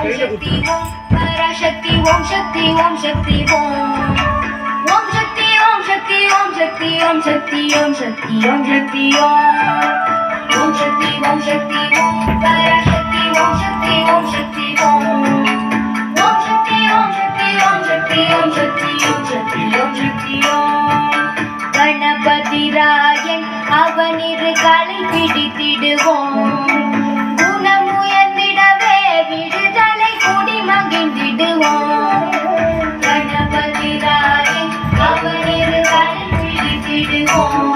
சக்தி ஓம் பராசக்தி ஓம் சக்தி ஓம் சக்தி ஓம் ஓம் சக்தி ஓம் சக்தி ஓம் சக்தி ஓம் சக்தி ஓம் சக்தி ஓம் சக்தி ஓம் ஓம் சக்தி ஓம் சக்தி ஓம் பராசக்தி ஓம் சக்தி ஓம் சக்தி ஓம் ஓம் சக்தி ஓம் சக்தி ஓம் சக்தி ஓம் சக்தி ஓம் சக்தி ஓம் சக்தி ஓம் கணபதி ராயன் அவனிரு களை பிடித்திடுவோம்.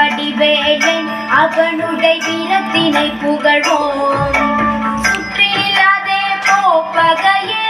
வடிவேலன் அவனுடைய வீரத்தினை புகழ்வோம் சுற்றிலாதே போப்பகையே துள்ளி வருகிறதே